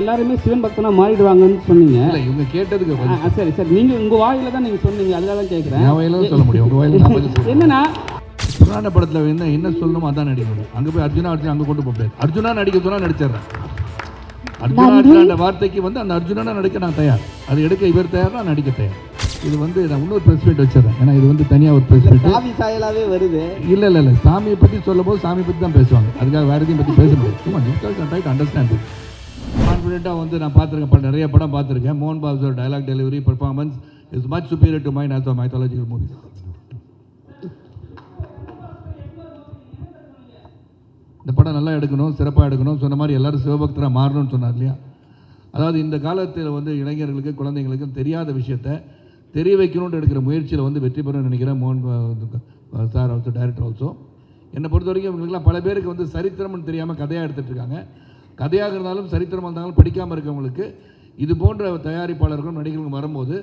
எல்லாருமே சிவன் பக்தனா மாறிடுவாங்கன்னு சொன்னீங்க. இல்லை இவங்க கேட்டதுக்கு சரி சரி. நீங்க உங்க வாயில தான் நீங்க சொன்னீங்க. அதுக்காக தான் கேட்குறேன் என் வாயில சொல்ல முடியும். உங்க வாயில நான் என்னன்னா புராண படத்துல என்ன என்ன சொல்லணுமோ அதான் நடிக்க முடியும் அங்க போய் அர்ஜுனா அர்ஜுனா அங்க கொண்டு போக அர்ஜுனா நடிக்க சொன்னா நடிச்சிடுறேன். அர்ஜுனா அர்ஜுனா வார்த்தைக்கு வந்து அந்த அர்ஜுனா நடிக்க நான் தயார். அது எடுக்க இவர் தயார் நான் நடிக்க தயார். இது வந்து நான் இன்னொரு ப்ரெஸ் மீட் வச்சிடறேன். ஏன்னா இது வந்து தனியா ஒரு ப்ரெஸ் மீட் காவி சாயலாவே வருது. இல்ல இல்ல இல்ல. சாமியை பத்தி சொல்லும் போது சாமி பத்தி தான் பேசுவாங்க. அதுக்காக வேற எதையும் பத்தி பேச முடியாது. சும்மா டிஃபிகல்ட் ரைட் அண்டர்ஸ்டாண்ட் கான்ஃபிடென்ட்டாக வந்து நான் பார்த்துருக்கேன். பல நிறைய படம் பார்த்துருக்கேன். மோகன் பாபுஸோட dialogue delivery performance is much superior to mind as mythological movie இந்த படம் நல்லா எடுக்கணும் சிறப்பாக எடுக்கணும். சொன்ன மாதிரி எல்லாரும் சிவபக்தராக மாறணும்னு சொன்னார் இல்லையா? அதாவது இந்த காலத்தில் வந்து இளைஞர்களுக்கு குழந்தைங்களுக்கு தெரியாத விஷயத்தை தெரிய வைக்கணும்னு எடுக்கிற முயற்சியில் வந்து வெற்றி பெறும்னு நினைக்கிறேன் மோகன் சார் ஆல்சோ டைரக்டர் ஆல்சோ என்னை பொறுத்த வரைக்கும் இவங்களுக்குலாம் பல பேருக்கு வந்து சரித்திரம்னு தெரியாமல் கதையாக எடுத்துகிட்டு இருக்காங்க. கதையாக இருந்தாலும் சரித்திரமாக இருந்தாலும் படிக்காமல் இருக்கவங்களுக்கு இது போன்ற தயாரிப்பாளர்களும் நடிகர்களும் வரும்போது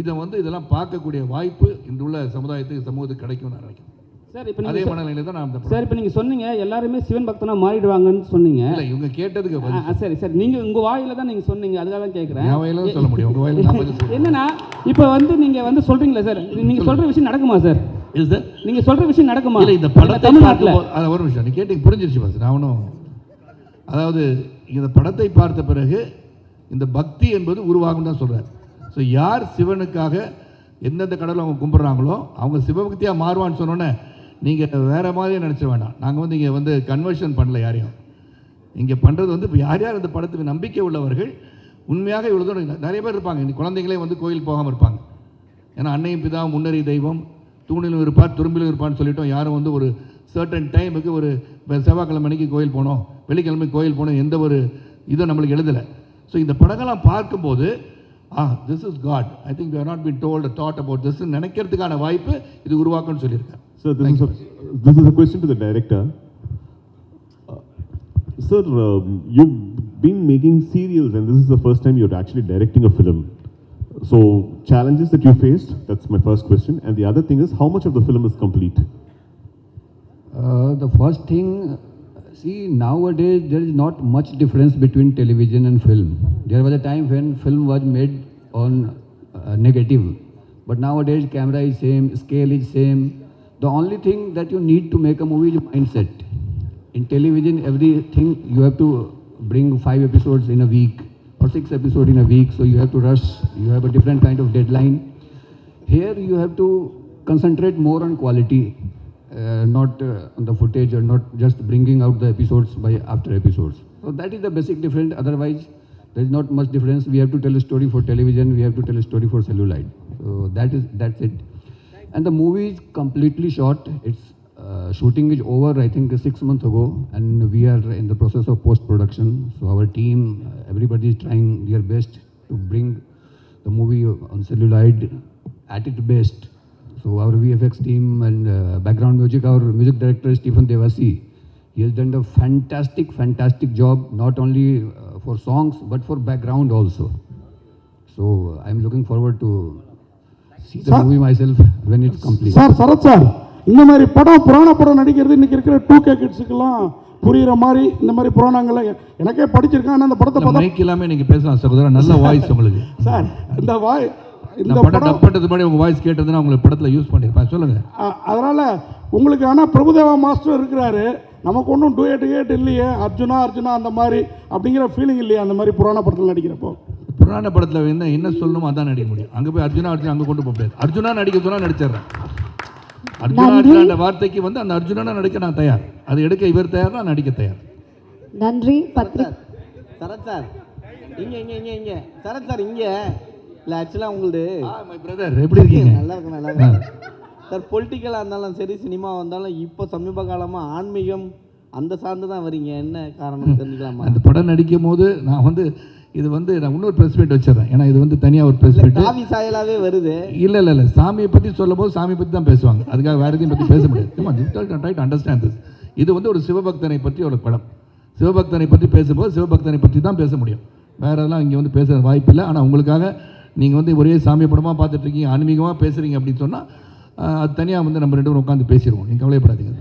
இதை வந்து இதெல்லாம் பார்க்கக்கூடிய வாய்ப்பு இன்றுள்ள சமுதாயத்துக்கு சமூகத்துக்கு கிடைக்கும் நான் நினைக்கிறேன். சார் இப்போ அதே மனநிலையில் தான் நான் படம் சார் இப்போ நீங்க சொன்னீங்க எல்லாருமே சிவன் பக்தனா மாறிடுவாங்கன்னு சொன்னீங்க. இல்லை இவங்க கேட்டதுக்கு சரி சரி. நீங்க உங்க வாயில தான் நீங்க சொன்னீங்க அதுக்காக தான் கேட்குறேன் வாயில சொல்ல முடியும் உங்க வாயில என்னன்னா இப்போ வந்து நீங்க வந்து சொல்றீங்களா சார்? நீங்க சொல்ற விஷயம் நடக்குமா சார்? Is sir? நீங்க சொல்ற விஷயம் நடக்குமா? இல்லை இந்த படத்தை தமிழ்நாட்டில். ஒரு விஷயம் நீ கேட்டீங்க புரிஞ்சிருச்சு பாஸ் நான் ஒன்றும் அதாவது இந்த படத்தை பார்த்த பிறகு இந்த பக்தி என்பது உருவாகும் தான் சொல்கிறார் ஸோ யார் சிவனுக்காக எந்தெந்த கடவுள் அவங்க கும்பிட்றாங்களோ அவங்க சிவபக்தியாக மாறுவான்னு சொன்னோன்னே நீங்கள் வேறு மாதிரியே நினச்ச வேண்டாம் நாங்கள் வந்து இங்கே வந்து கன்வர்ஷன் பண்ணல யாரையும். இங்கே பண்ணுறது வந்து இப்போ யார் யார் இந்த படத்துக்கு நம்பிக்கை உள்ளவர்கள் உண்மையாக இவ்வளோ தூரம் நிறைய பேர் இருப்பாங்க. இந்த குழந்தைங்களே வந்து கோயில் போகாமல் இருப்பாங்க. ஏன்னா அன்னையும் பிதா முன்னறி தெய்வம் தூணிலும் இருப்பார் துரும்பிலும் இருப்பான்னு சொல்லிட்டோம். யாரும் வந்து ஒரு சர்டன் டைமுக்கு ஒரு செவ்வாய்க்கிழமை அன்னைக்கு கோயில் போனோம் வெள்ளிக்கிழமை கோயில் போனோம் எந்த ஒரு இதுவும் நம்மளுக்கு எழுதலை ஸோ இந்த படங்கள்லாம் பார்க்கும்போது ஆ this is God I think you not told a thought about this நினைக்கிறதுக்கான வாய்ப்பு இது உருவாக்கும்னு சொல்லியிருக்கேன் this is, a, this is a question to the director. Uh, sir, um, you've been making serials, and this is the first time you're actually directing a film. So, challenges that you faced, that's my first question. And the other thing is, how much of Uh, the first thing, see, nowadays there is not much difference between television and film. There was a time when film was made on uh, negative, but nowadays camera is same, scale is same. The only thing that you need to make a movie is mindset. In television, everything you have to bring five episodes in a week or six episodes in a week, so you have to rush. You have a different kind of deadline. Here you have to concentrate more on quality, not uh, on the footage or not just bringing out the episodes by after episodes. So that is the basic difference. Otherwise, there is not much difference. We have to tell a story for television. We have to tell a story for celluloid. So that is that's it. And the movie is completely shot. Its uh, shooting is over, I think, six months ago, and we are in the process of post production. So our team, uh, everybody is trying their best to bring the movie on celluloid at its best. So our VFX team and uh, background music, our music director Stephen Devasi, he has done a fantastic, fantastic job, not only uh, for songs, but for background also. So I'm looking forward to see the movie myself when it's complete. Sir Sarath sir இந்த மாதிரி படம் புராண படம் நடிக்கிறது இன்னைக்கு இருக்கிற two K கிட்ஸுக்கெல்லாம் புரியுற மாதிரி இந்த மாதிரி புராணங்களை எனக்கே படிச்சிருக்கேன் ஆனால் அந்த படத்தை பார்த்தா இல்லாமல் நீங்கள் பேசலாம் சகோதரன் நல்ல வாய்ஸ் உங்களுக்கு சார் இந்த வாய் இந்த படம் டப் பண்ணுறது முன்னாடி உங்கள் வாய்ஸ் கேட்டதுன்னா உங்களுக்கு படத்தில் யூஸ் பண்ணியிருப்பேன் சொல்லுங்கள் அ- அதனால உங்களுக்கு ஆனால் பிரபுதேவா மாஸ்டர் இருக்கிறாரு. நமக்கு ஒன்றும் டூயட் கேட் இல்லையே. அர்ஜுனா அர்ஜுனா அந்த மாதிரி அப்படிங்கிற ஃபீலிங் இல்லையா அந்த மாதிரி புராண படத்தில் நடிக்கிறப்போ. புராண படத்தில் என்ன என்ன சொல்லணுமோ அதான் நடிக்க முடியும். அங்கே போய் அர்ஜுனா அர்ஜுனா அங்கே கொண்டு போக முடியாது அர்ஜுனா நடிக்க சொன்னா நடிச்சிடுறேன். அர்ஜுனா அர்ஜுனா வார்த்தைக்கு வந்து அந்த அர்ஜுனா நடிக்க நான் தயார். அது எடுக்க இவர் தயார் நான் நடிக்க தயார். நன்றி பத்ரி சரத் சார். இங்க இங்க இங்க இங்க. சரத் சார் இங்க. இல்ல ஆக்சுவலா உங்களுது. மை பிரதர் எப்படி இருக்கீங்க? நல்லா இருக்கு நல்லா இருக்கு சார் பொலிட்டிக்கலாக இருந்தாலும் சரி சினிமா வந்தாலும் இப்போ சமீப காலமா ஆன்மீகம் அந்த சார்ந்து தான் வரீங்க. என்ன காரணம் தெரிஞ்சுக்கலாமா? அந்த படம் நடிக்கும் போது நான் வந்து இது வந்து நான் இன்னொரு ப்ரெஸ் மீட் வச்சிடறேன். ஏன்னா இது வந்து தனியாக ஒரு ப்ரெஸ் மீட் காவி சாயலாவே வருது. இல்லை இல்லை இல்லை. சாமியை பற்றி சொல்லும் போது சாமி பற்றி தான் பேசுவாங்க. அதுக்காக வேறு எதையும் பற்றி பேச முடியாது. அண்டர்ஸ்டாண்ட் திஸ் இது வந்து ஒரு சிவபக்தனை பற்றி ஒரு படம். சிவபக்தனை பற்றி பேசும்போது சிவபக்தனை பற்றி தான் பேச முடியும். வேற எல்லாம் இங்கே வந்து பேச வாய்ப்பு இல்லை ஆனால் உங்களுக்காக நீங்கள் வந்து ஒரே சாமி படமாக பார்த்துட்ருக்கீங்க ஆன்மீகமாக பேசுகிறீங்க அப்படின்னு சொன்னால் அது தனியாக வந்து நம்ம ரெண்டு பேரும் உட்காந்து பேசிடுவோம். நீங்கள் கவலைப்படாதீங்க